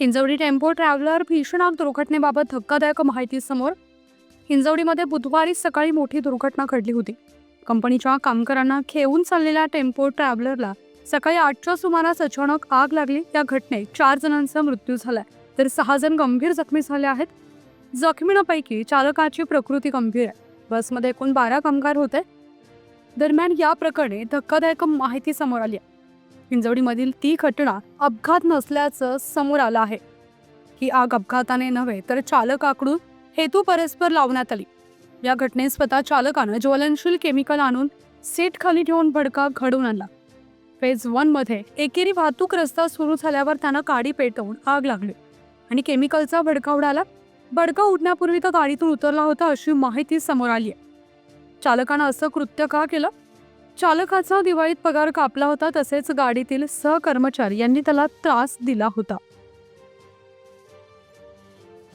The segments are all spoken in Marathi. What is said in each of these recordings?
हिंजवडी टेम्पो ट्रॅव्हलर भीषण आग दुर्घटनेबाबत धक्कादायक माहिती समोर हिंजवडीमध्ये बुधवारी सकाळी मोठी दुर्घटना घडली होती. कंपनीच्या कामगारांना खेळून चाललेल्या टेम्पो ट्रॅव्हलरला सकाळी आठच्या सुमारास अचानक आग लागली. या घटनेत चार जणांचा मृत्यू झालाय. तर सहा जण गंभीर जखमी झाले आहेत. जखमींपैकी चालकाची प्रकृती गंभीर आहे. बसमध्ये एकूण बारा कामगार होते. दरम्यान या प्रकरणी धक्कादायक माहिती समोर आली आहे. हिंजवडीमधील ती घटना अपघात नसल्याचं समोर आलं आहे. ही आग अपघाताने नव्हे तर चालकाकडून हेतू परस्पर लावण्यात आली. या घटनेत स्वतः चालकानं ज्वलनशील केमिकल आणून सीट खाली ठेवून भडका घडवून आणला. फेज वनमध्ये एकेरी वाहतूक रस्ता सुरू झाल्यावर त्यानं गाडी पेटवून आग लागली आणि केमिकलचा भडका उडाला. भडका उडण्यापूर्वी तो गाडीतून उतरला होता अशी माहिती समोर आली आहे चालकानं असं कृत्य का केलं? चालकाचा दिवाळीत पगार कापला होता तसेच गाडीतील सहकर्मचारी यांनी त्याला त्रास दिला होता.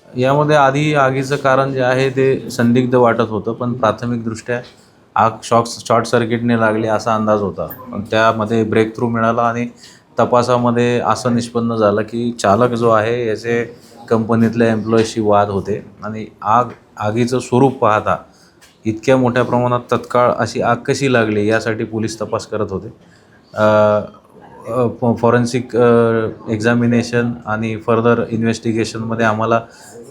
यामध्ये आधी आगीचं कारण जे आहे ते संदिग्ध वाटत होतं पण प्राथमिकदृष्ट्या आग शॉक शॉर्ट सर्किटने लागली असा अंदाज होता. पण त्यामध्ये ब्रेक थ्रू मिळाला आणि तपासामध्ये असं निष्पन्न झालं की चालक जो आहे याचे कंपनीतल्या एम्प्लॉईशी वाद होते आणि आग आगीचं स्वरूप पाहता इतक्या मोठ्या प्रमाणात तत्काळ अशी आग कशी लागली यासाठी पोलीस तपास करत होते. फॉरेन्सिक एक्झामिनेशन आणि फर्दर इन्व्हेस्टिगेशनमध्ये आम्हाला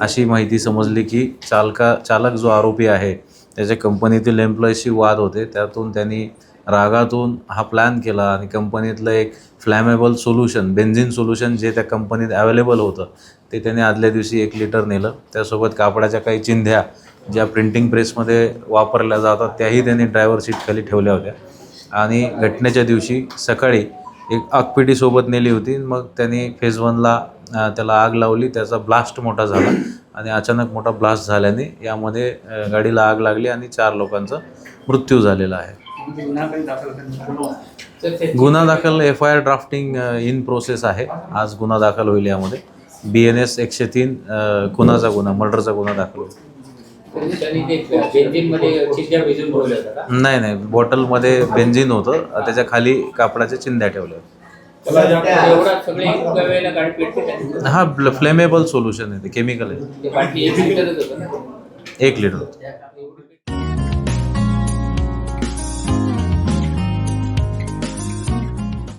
अशी माहिती समजली की चालका चालक जो आरोपी आहे त्याच्या कंपनीतील एम्प्लॉईशी वाद होते. त्यातून त्यांनी रागातून हा प्लॅन केला आणि कंपनीतलं एक फ्लॅमेबल सोल्युशन बेन्झिन सोल्युशन जे त्या कंपनीत अवेलेबल होतं ते त्याने आदल्या दिवशी एक लिटर नेलं. त्यासोबत कापडाच्या काही चिंध्या ज्या प्रिंटिंग प्रेसमध्ये वापरल्या जातात त्याही त्यांनी ड्रायव्हर सीटखाली ठेवल्या होत्या. आणि घटनेच्या दिवशी सकाळी एक आगपेटीसोबत नेली होती. मग त्यांनी फेज वनला त्याला आग लावली. त्याचा ब्लास्ट मोठा झाला आणि अचानक मोठा ब्लास्ट झाल्याने यामध्ये गाडीला आग लागली आणि चार लोकांचा मृत्यू झालेला आहे. गुन्हा दाखल F I R drafting in process आहे. आज गुन्हा दाखल होईल यामध्ये. बी एन एस एकशे तीन खुनाचा गुन्हा मर्डरचा गुन्हा दाखल होईल. नाही नाही. बॉटलमध्ये बेन्झिन होतं. त्याच्याखाली कापडाच्या चिंध्या ठेवल्या? हा फ्लेमेबल सोल्युशन आहे. ते केमिकल आहे. एक लिटरच होतं लिटर